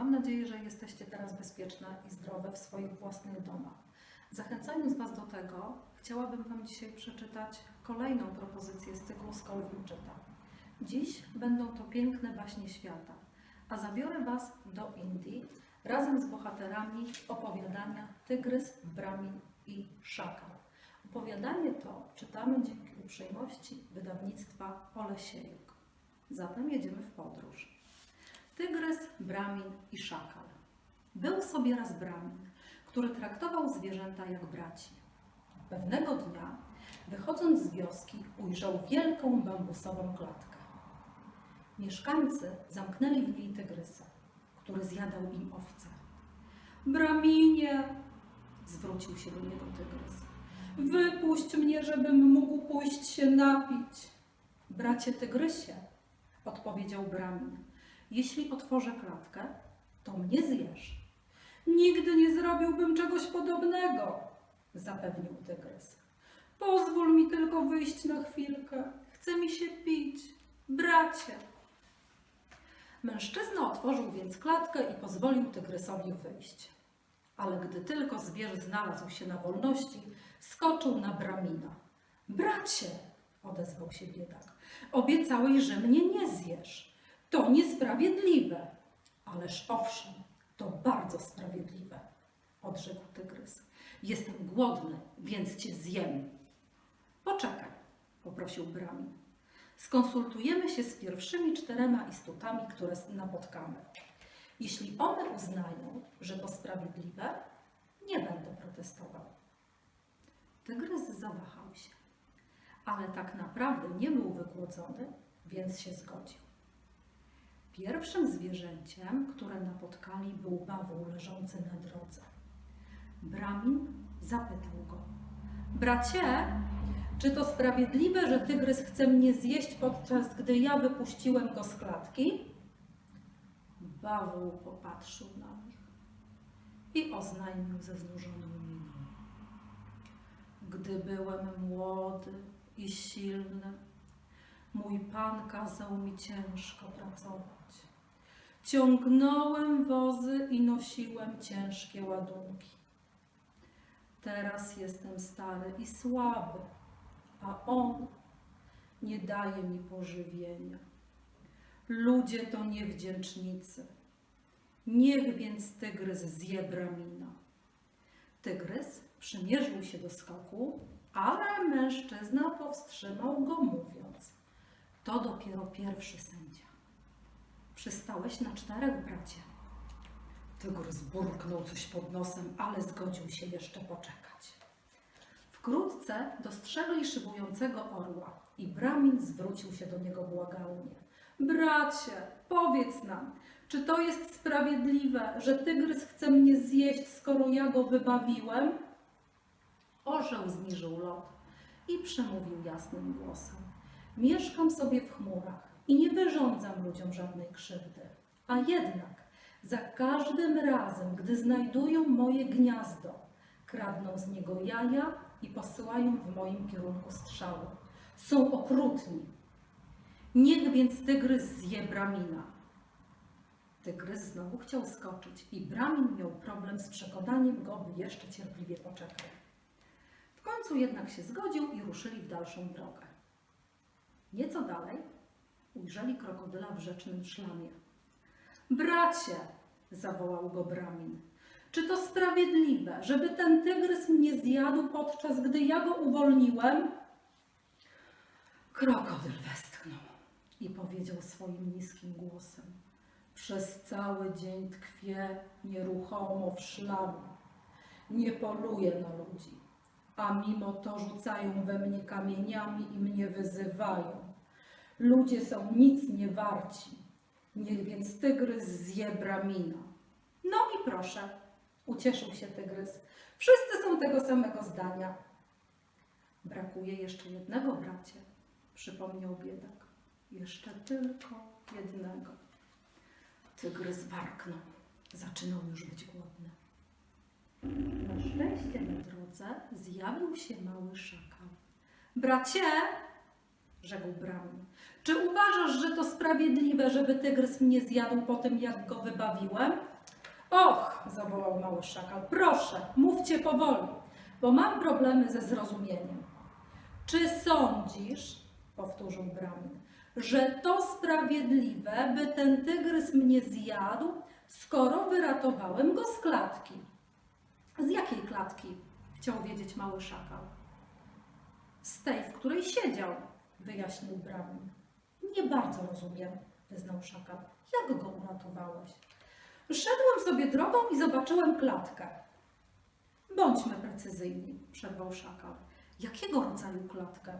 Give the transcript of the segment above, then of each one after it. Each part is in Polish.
Mam nadzieję, że jesteście teraz bezpieczne i zdrowe w swoich własnych domach. Zachęcając Was do tego, chciałabym Wam dzisiaj przeczytać kolejną propozycję z cyklu Skolwin czyta. Dziś będą to piękne baśnie świata, a zabiorę Was do Indii razem z bohaterami opowiadania Tygrys, Bramin i Szakal. Opowiadanie to czytamy dzięki uprzejmości wydawnictwa Olesiejek. Zatem jedziemy w podróż. Tygrys, Bramin i Szakal. Był sobie raz Bramin, który traktował zwierzęta jak braci. Pewnego dnia, wychodząc z wioski, ujrzał wielką bambusową klatkę. Mieszkańcy zamknęli w niej tygrysa, który zjadał im owce. Braminie, zwrócił się do niego tygrys. Wypuść mnie, żebym mógł pójść się napić. Bracie tygrysie, odpowiedział Bramin, jeśli otworzę klatkę, to mnie zjesz. Nigdy nie zrobiłbym czegoś podobnego, zapewnił tygrys. Pozwól mi tylko wyjść na chwilkę. Chce mi się pić. Bracie. Mężczyzna otworzył więc klatkę i pozwolił tygrysowi wyjść. Ale gdy tylko zwierz znalazł się na wolności, skoczył na bramina. Bracie, odezwał się biedak, obiecałeś, że mnie nie zjesz. To niesprawiedliwe. Ależ owszem, to bardzo sprawiedliwe, odrzekł tygrys. Jestem głodny, więc cię zjem. Poczekaj, poprosił Bramin. Skonsultujemy się z pierwszymi czterema istotami, które napotkamy. Jeśli one uznają, że to sprawiedliwe, nie będę protestował. Tygrys zawahał się, ale tak naprawdę nie był wygłodzony, więc się zgodził. Pierwszym zwierzęciem, które napotkali, był bawoł leżący na drodze. Bramin zapytał go: Bracie, czy to sprawiedliwe, że tygrys chce mnie zjeść, podczas gdy ja wypuściłem go z klatki? Bawoł popatrzył na nich i oznajmił ze znużoną miną. Gdy byłem młody i silny, mój pan kazał mi ciężko pracować. Ciągnąłem wozy i nosiłem ciężkie ładunki. Teraz jestem stary i słaby, a on nie daje mi pożywienia. Ludzie to niewdzięcznicy. Niech więc tygrys zje bramina. Tygrys przymierzył się do skoku, ale mężczyzna powstrzymał go, mówiąc: To dopiero pierwszy sędzia. Przystałeś na czterech, bracie. Tygrys burknął coś pod nosem, ale zgodził się jeszcze poczekać. Wkrótce dostrzegli szybującego orła i Bramin zwrócił się do niego błagalnie. Bracie, powiedz nam, czy to jest sprawiedliwe, że tygrys chce mnie zjeść, skoro ja go wybawiłem? Orzeł zniżył lot i przemówił jasnym głosem. Mieszkam sobie w chmurach i nie wyrządzam ludziom żadnej krzywdy. A jednak za każdym razem, gdy znajdują moje gniazdo, kradną z niego jaja i posyłają w moim kierunku strzały. Są okrutni. Niech więc tygrys zje Bramina. Tygrys znowu chciał skoczyć i Bramin miał problem z przekonaniem go, by jeszcze cierpliwie poczekał. W końcu jednak się zgodził i ruszyli w dalszą drogę. Nieco dalej ujrzeli krokodyla w rzecznym szlamie. Bracie, zawołał go Bramin, czy to sprawiedliwe, żeby ten tygrys mnie zjadł, podczas gdy ja go uwolniłem? Krokodyl westchnął i powiedział swoim niskim głosem. Przez cały dzień tkwię nieruchomo w szlamie. Nie poluję na ludzi, a mimo to rzucają we mnie kamieniami i mnie wyzywają. Ludzie są nic nie warci. Niech więc tygrys zje bramina. No i proszę, ucieszył się tygrys. Wszyscy są tego samego zdania. Brakuje jeszcze jednego, bracie, przypomniał biedak. Jeszcze tylko jednego. Tygrys warknął. Zaczynał już być głodny. Na szczęście na drodze zjawił się mały szakal. Bracie, rzekł Bramin, czy uważasz, że to sprawiedliwe, żeby tygrys mnie zjadł po tym, jak go wybawiłem? Och, zawołał mały szakal, proszę, mówcie powoli, bo mam problemy ze zrozumieniem. Czy sądzisz, powtórzył Bramin, że to sprawiedliwe, by ten tygrys mnie zjadł, skoro wyratowałem go z klatki? Z jakiej klatki? Chciał wiedzieć mały szakal. Z tej, w której siedział, wyjaśnił Bramin. Nie bardzo rozumiem, wyznał szakal. Jak go uratowałeś? Szedłem sobie drogą i zobaczyłem klatkę. Bądźmy precyzyjni, przerwał szakal. Jakiego rodzaju klatkę?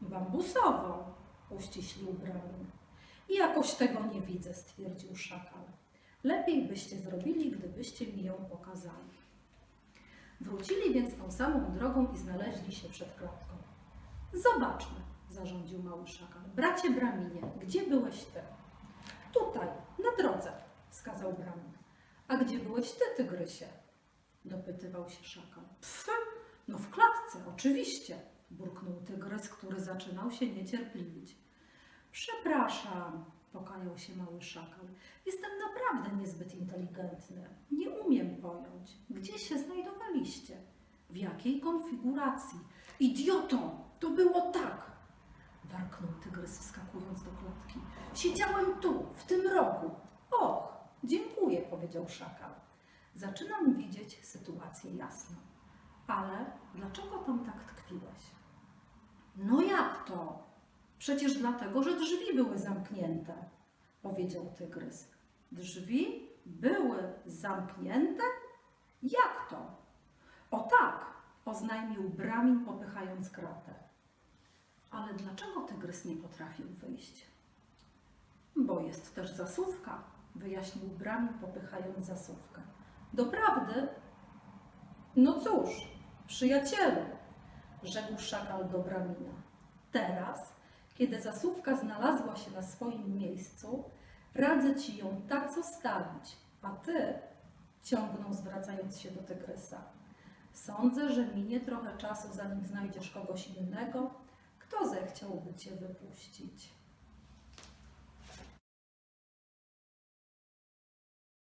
Bambusową, uściślił Bramin. Jakoś tego nie widzę, stwierdził szakal. Lepiej byście zrobili, gdybyście mi ją pokazali. Wrócili więc tą samą drogą i znaleźli się przed klatką. Zobaczmy, zarządził mały szakal. Bracie Braminie, gdzie byłeś ty? Tutaj, na drodze, wskazał Bramin. A gdzie byłeś ty, tygrysie? Dopytywał się szakal. Pf, no w klatce, oczywiście, burknął tygrys, który zaczynał się niecierpliwić. Przepraszam, pokajał się mały szakal. Jestem naprawdę niezbyt inteligentny. Nie umiem pojąć, gdzie się znajdowaliście, w jakiej konfiguracji. Idioto, to było tak! Warknął tygrys, wskakując do klatki. Siedziałem tu, w tym rogu. Och, dziękuję, powiedział szakal. Zaczynam widzieć sytuację jasno. Ale dlaczego tam tak tkwiłeś? No jak to? Przecież dlatego, że drzwi były zamknięte, powiedział tygrys. Drzwi były zamknięte? Jak to? O tak, oznajmił Bramin, popychając kratę. Ale dlaczego tygrys nie potrafił wyjść? Bo jest też zasuwka, wyjaśnił Bramin, popychając zasuwkę. Doprawdy? No cóż, przyjacielu, rzekł szakal do Bramina. Teraz, kiedy zasuwka znalazła się na swoim miejscu, radzę ci ją tak zostawić, a ty, ciągnął zwracając się do tygrysa, sądzę, że minie trochę czasu, zanim znajdziesz kogoś innego, kto zechciałby cię wypuścić.